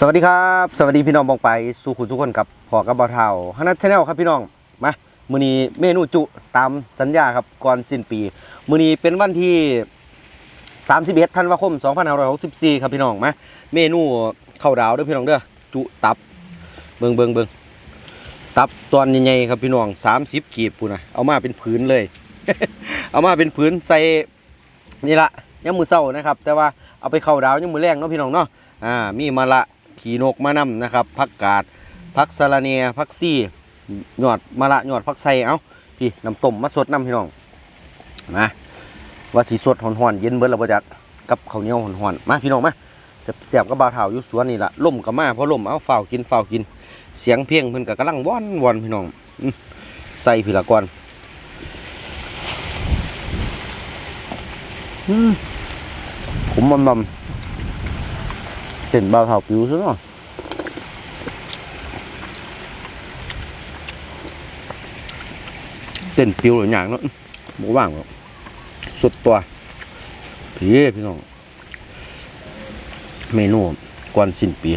สวัสดีครับ สวัสดีพี่น้องบองไปสู่คุณทุกคนกับพอกับบอเทาฮันนัทชาแนลครับพี่น้องมามือนี้เมนูจุตามสัญญาครับก่อนสิ้นปีมือนี้เป็นวันที่ 31ธันวาคม 2564 ครับพี่น้องมาเมนูข้าวดาวเด้อพี่น้องเด้อจุตับเบิงเบิงเบิงตับตอนใหญ่ๆครับพี่น้อง 30กีบปูนะเอามาเป็นผืนเลย เอามาเป็นผืนใส่นี่ละยังมือเศร้านะครับ แต่ว่าเอาไปเข้าดาวยังมือแรงเนาะพี่น้องเนาะอ่ามีมะละ ขี่นกมะนำนะครับผักกาดผักสะระเนียผักซี่หยอดมะละหยอดผักไส้เอ้าพี่น้ำต้มมาสดน้ำพี่น้องมาว่าสีสดหอนๆเย็นเบิร์ดแล้วบ่จักกับข้าวเหนียวหอนๆมาพี่น้องมาเสียบๆกับบาวเฒ่าอยู่สวนนี่ละล่มก็มาเพราะล่มเอาเฝ้ากินเฝ้ากิน เสียงเพลงเพิ่นก็กำลังว่อนวอนพี่น้องอใส่พี่ละก่อนอืมผมมันมัน เต้น bao thảo cứu chứ rồi ต้นปิวหรืออย่างเนาะหมูบ้างแบบสุดตัวพี่พี่น้องเมนูก่อนสิ้นปี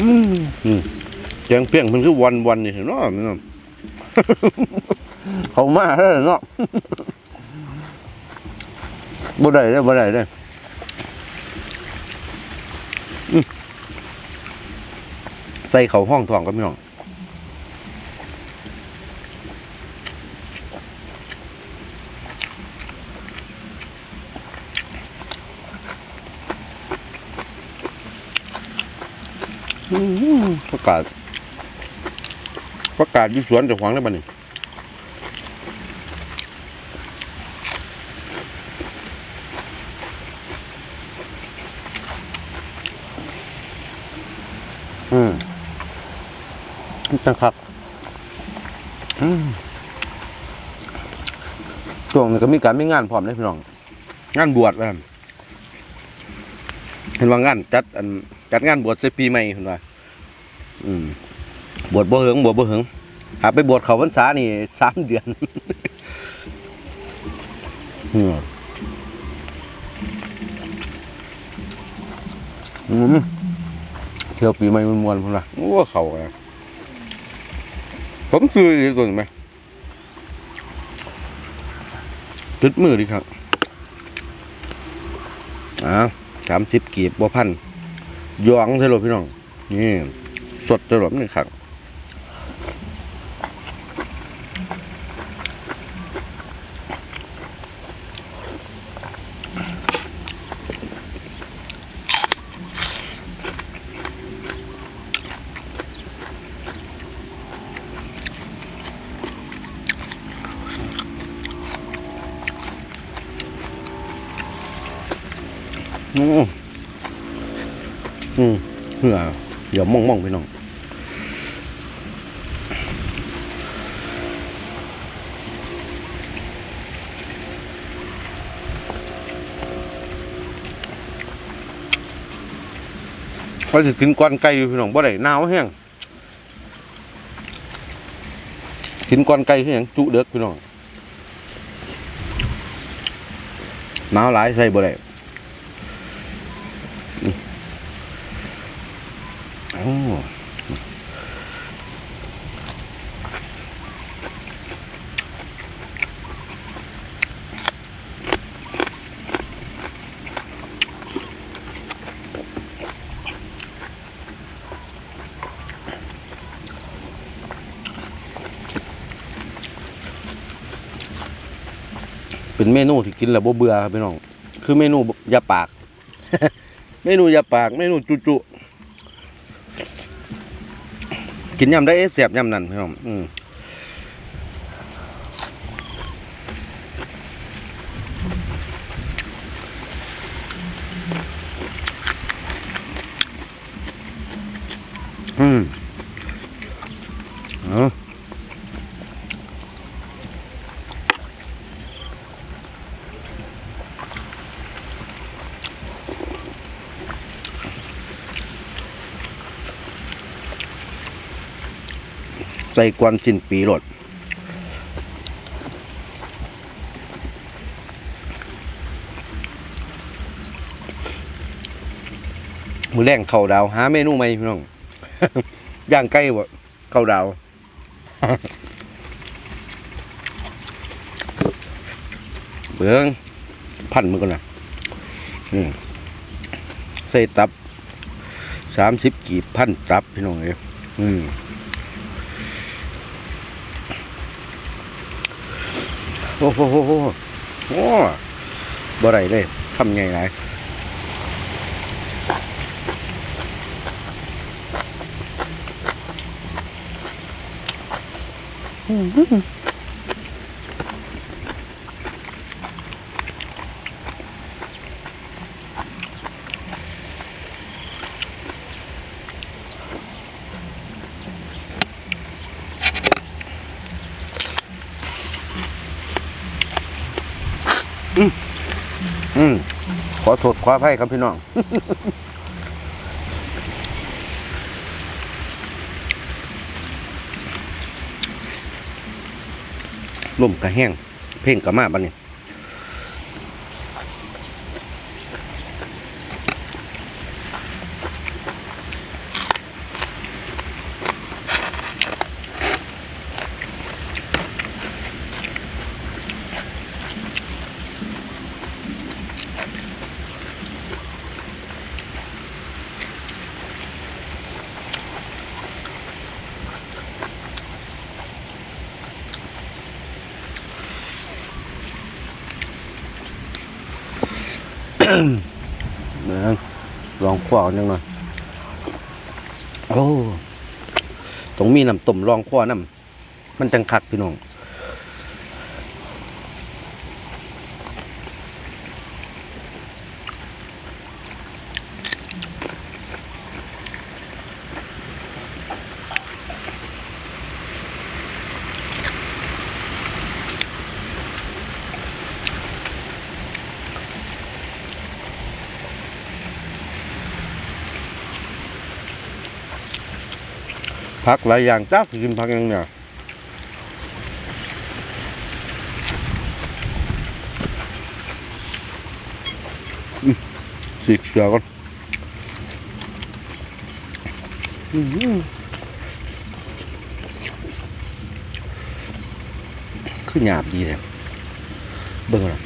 อืมอืมแจงเพียงมันคือวันวันนี่เห็นเนาะพี่น้อง เขามาเด้อเนาะบ่ได้เด้อบ่ได้เด้อใส่เขาห้องทองกับพี่น้องอื้อหือประกาศ ประกาศอยู่สวนเจ้าของเลยบัดนี้อืมนะครับอืมช่วงนี้ก็มีการมีงานพร้อมเลยพี่น้อง งานบวชว่าเห็นว่างานจัดอันจัดงานบวชใส่ปีใหม่เห็นว่าอืม บวชบ่เหิงบวชบ่เหิงหาไปบวชเขาพรรษานี่สามเดือนอืมอืมเที่ยวปีใหม่มันมวนพุ่นล่ะโอ้เขาอะผมซื้ออีกตัวหนึงไหมตึดมือดิครับอ้าวสามสิบกีบบ่พันยองเท่าไหร่พี่น้อง นี่ สดเท่าไหร่นี่ครับ อืมอืมเหือเดี๋ยวมองมองๆพี่น้องว่าสิกินก้อนไก่อยู่พี่น้องบ่ได้หนาวแห้งกินก้อนไก่คือหยังจุเด็กพี่น้องหนาวหลายใส่บ่ได้อืมโอ้ เป็นเมนูที่กินแล้วบ่เบื่อครับพี่น้อง คือเมนูยาปาก เมนูยาปาก เมนูจุจุกินยำได้เสียบยำนั่นพี่น้องอืมอืม ใส่กวนสิ้นปีหลดมือแรงเข่าดาว หาเมนูใหม่พี่น้องย่างใกล้บ่เข่าดาวเบื้องพันมือก่อนนะใส่ตับสามสิบกี่พันตับพี่น้องเอ๋อืม โอ้โหโอ้โหโอ้บ่ไรเลยคำใหญ่หลายอืม ขอโทษขออภัยครับพี่น้อง ลมกระแห้ง เพ่งกระมาบันนี้ เนลองขวาจังหน่อยโอ้ตรงมีน้ำต้มลองขวาน้ำมันจังคักพี่น้อง พักหลายอย่างจ้ากินพักยังเนี่ยอืมสีเสือก่อนอื้อหือคือหยาบดีเลยเบิ่งนะ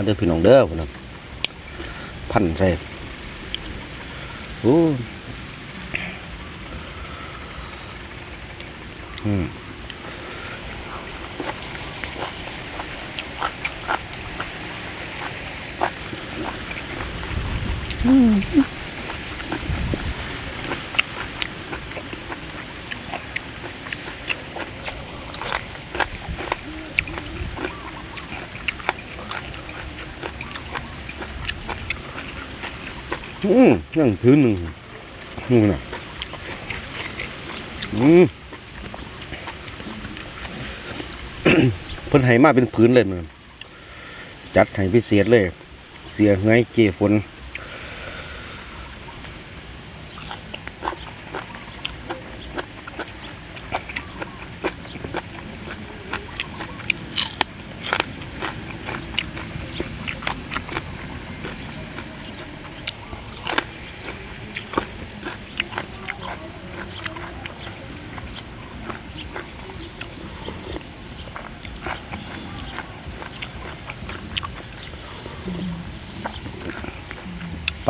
มาเด้อพี่น้องเด้อพุ่นน่ะพันใส่โอ้อืมอืม ยังพื้นหนึ่งนี่นะอืมเพิ่นให้มาเป็นพื้นเลยมันจัดให้พิเศษเลย เสียไงเจฝน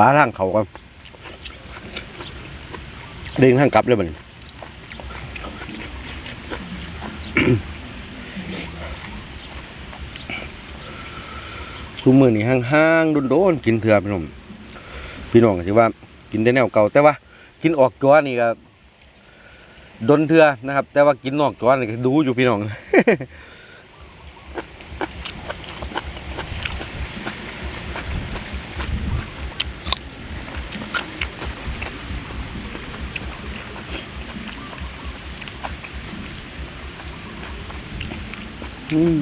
ฟ้าทางเขาก็เด้งทางกลับเลยมันซูมือนี่ห้างๆโดนๆกินเถื่อพี่น้องพี่น้องก็สิว่า กินแต่แนวเก่าแต่ว่า กินออกจัวนี่ก็ดนเถื่อนะครับ แต่ว่ากินนอกจัวนี่ก็ดูอยู่พี่น้อง อืม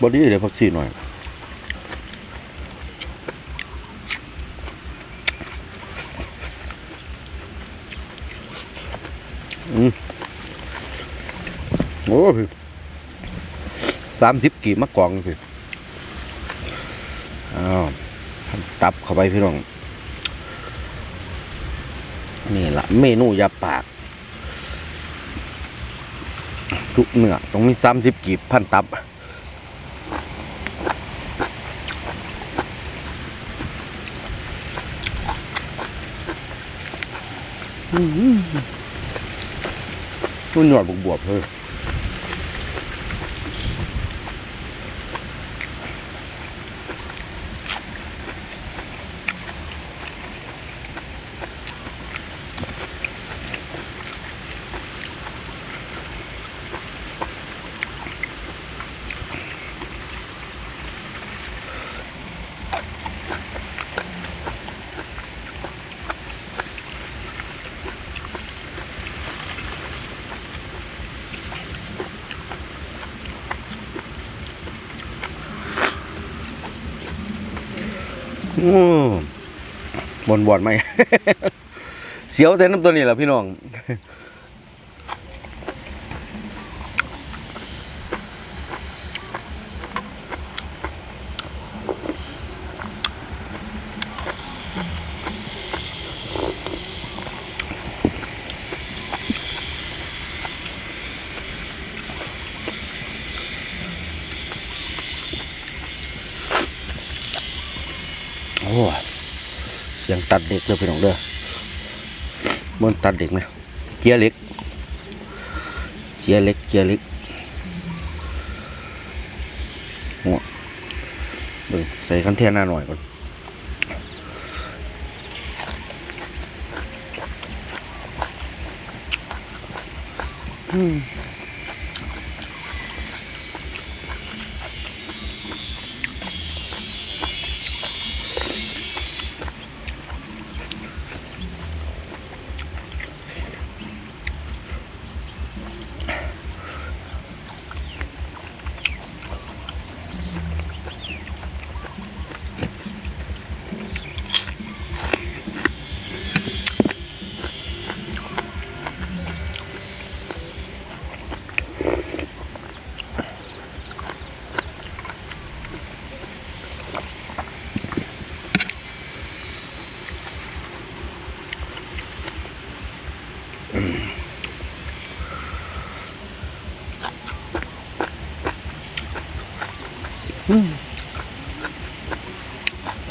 บอดี้เดี๋ยวพักชีหน่อยอืมโอ้พี่สามสิบกี่มะกองพี่อ้าวตับเข้าไปพี่น้อง นี่ละเมนูยาปาก ทุกเนื้อต้องมีสามสิบกีบพันตับอืมันหนวดบวบๆเลย บนบอดไหม เสียวแต่น้ำตัวนี้แหละพี่น้อง โอ้เสียง ตัดเด็กเลยพี่น้องเด้อมันตัดเด็กนะเกียร์เล็ก เกียร์เล็กเกียร์เล็กโอ้เบิ่งใส่คันเทนหน้าหน่อยก่อนอืม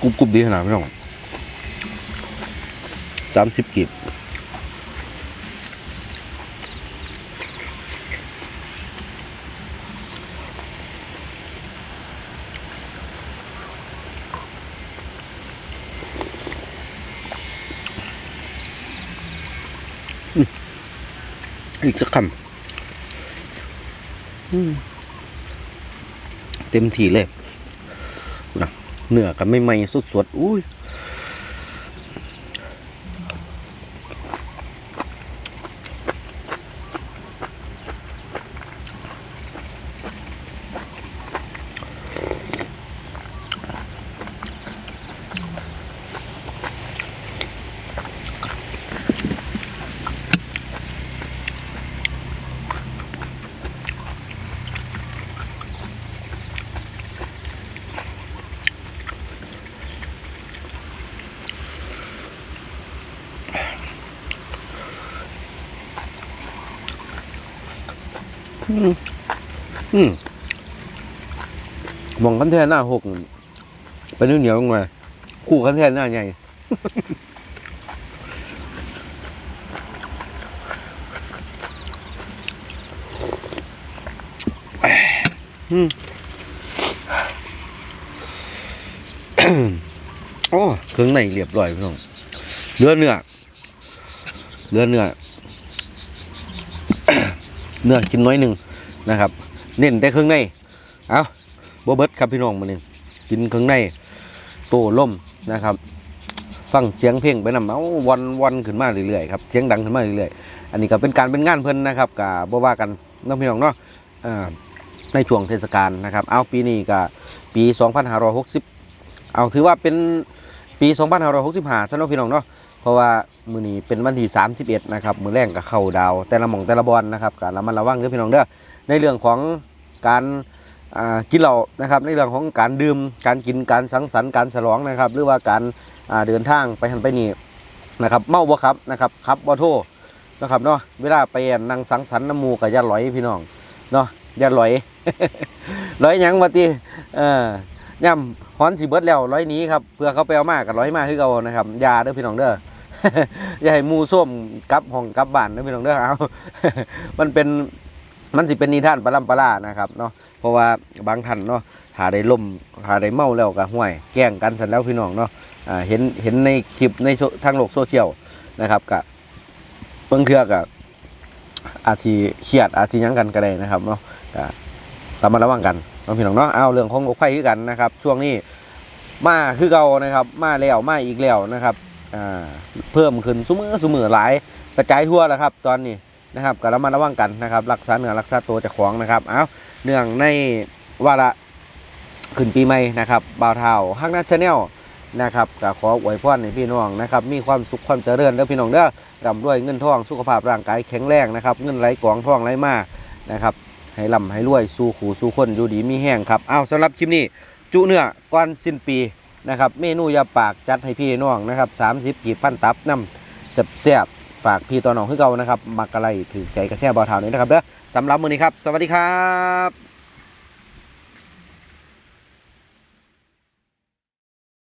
รุบกรุบดีขนาดพี่น้องสามสิบกีบอืมอีกสักคำอืมเต็มที่เลยนะ เนื้อก็ไม่ไหม้สดๆอุ้ย อืมมองคันแทนหน้าหกเป็นเหนียวๆลงมาคู่คันแทนหน้าใหญ่อืมโอ้เครื่องในเรียบร้อยพี่น้องเนื้อเนื้อเนื้อเนื้อ เนื้อกินน้อยหนึ่งนะครับ เน้นแต่เครื่องในเอาบ่เบิดครับพี่น้องมาเนี่ยกินเครื่องในโตล่มนะครับ ฟังเสียงเพลงไปนำเอาวันวันขึ้นมาเรื่อยๆครับเสียงดังขึ้นมาเรื่อยๆอันนี้ก็เป็นการเป็นงานเพิ่นนะครับกับบ่ว่ากันน้องพี่น้องเนาะอ่อในช่วงเทศกาลนะครับ เอาปีนี้ก็ปี 2560 เอาถือว่าเป็นปี 2565ท่านพี่น้องเนาะ เพราะว่ามือนี้เป็นวันที่31นะครับมือแรงก็เข้าดาว แต่ละหม่องแต่ละบอลนะครับก็ระมัดระวังเด้อพี่น้องเด้อในเรื่องของการกินเหล้านะครับในเรื่องของการดื่มการกินการสังสรรค์การฉลองนะครับหรือว่าการเดินทางไปหันไปนี่นะครับเมาบ่ครับนะครับขับบ่โทนะครับเนาะเวลาไปนั่งสังสรรค์น้ำมูก็อย่าหลอยพี่น้องเนาะยาหลอยร้อยยังว่าติเออย่ำฮ้อนสิเบิร์ดแล้วร้อยนี้ครับเพื่อเขาไปเอามากับร้อยมาคือเก่านะครับยาเด้อพี่น้องเด้อ อย่าให้มูส้มกลับห้องกลับบ้านเด้อพี่น้องเด้อเอา มันเป็นมันสิเป็นนิทานปลาล่ำปลานะครับเนาะเพราะว่าบางท่านเนาะหาได้ล่มหาได้เมาแล้วก็ห่วย แกล้งกันเสร็จแล้วพี่น้องเนาะอ่าเห็นเห็นในคลิปในทางโลกโซเชียลนะครับกับบางเทือกับอาจสิเครียดอาจสิหยังกันก็ได้นะครับเนาะก็ระมัดระวังกันเนาะพี่น้องเนาะเอาเรื่องของโรคไข้คือกันนะครับ ช่วงนี้มาคือเก่านะครับ มาแล้วมาอีกแล้วนะครับ อ่าเพิ่มขึ้นซุมือซุมือหลายกระจายทั่วแล้วครับ ตอนนี้นะครับก็ระมัดระวังกันนะครับ รักษาเนื้อรักษาตัวจะของนะครับเอาเนื่องในวาระขึ้นปีใหม่นะครับบ่าวเท่าฮักนัทชาแนลนะครับก็ขออวยพรให้พี่น้องนะครับ มีความสุขความเจริญเด้อพี่น้องเด้อร่ำรวยเงินทองสุขภาพร่างกายแข็งแรงนะครับ เงินไหลกองทองไหลมานะครับ ให้ร่ำให้รวยสู้ขู่สู้คนอยู่ดีมีแห้งครับเอาสำหรับคลิปนี้ จุเนื้อก่อนสิ้นปี นะครับเมนูยาปากจัดให้พี่น้องนะครับ30กีบพันตับน้ำเสียบฝากพี่ต่อน้องขึ้นเก่านะครับมักอะไรถือใจกระแช่บอเทานี้นะครับเด้อสำหรับมือนี้ครับ สวัสดีครับ